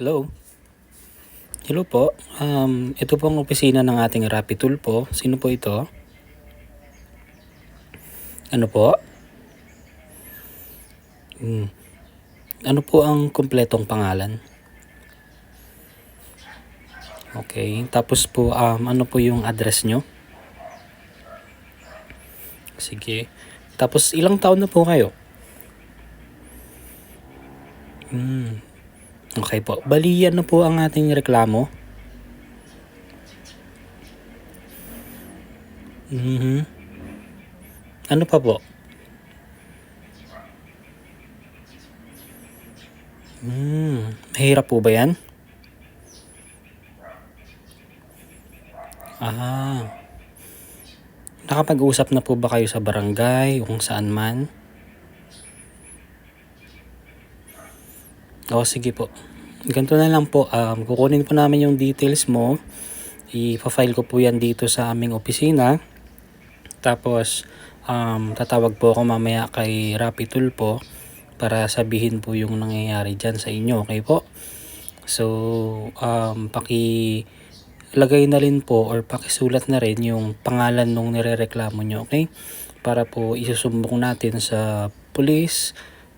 Hello. Hello po. Um, ito po ang opisina ng ating Rapid Tool po. Sino po ito? Ano po? Hmm. Ano po ang kumpletong pangalan? Okay. Tapos po, um, ano po yung address nyo? Sige. Tapos, ilang taon na po kayo? Hmm. Okay po. Bali, ano po ang ating reklamo? Mhm. Ano pa po? Hmm. Mahirap po ba yan? Ah. Nakapag-usap na po ba kayo sa barangay o kung saan man? Oo, sige po. Ganito na lang po, um, kukunin po namin yung details mo. Ipa-file ko po yan dito sa aming opisina. Tapos, um, tatawag po ako mamaya kay Rapid Tool po para sabihin po yung nangyayari dyan sa inyo. Okay po? So, um, paki lagay na rin po or pakisulat na rin yung pangalan nung nirereklamo nyo. Okay? Para po isusumbong natin sa police,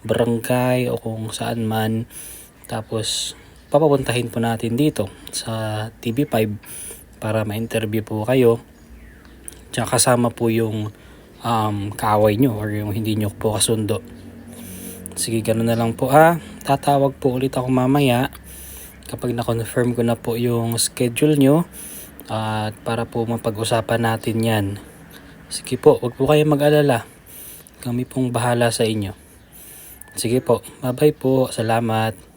barangay o kung saan man. Tapos, papapuntahin po natin dito sa TV5 para ma-interview po kayo. Tsaka kasama po yung um, kaaway nyo or yung hindi nyo po kasundo. Sige, ganun na lang po ha. Tatawag po ulit ako mamaya kapag na-confirm ko na po yung schedule nyo at para po mapag-usapan natin yan. Sige po, wag po kayo mag-alala. Kami pong bahala sa inyo. Sige po, bye-bye po. Salamat.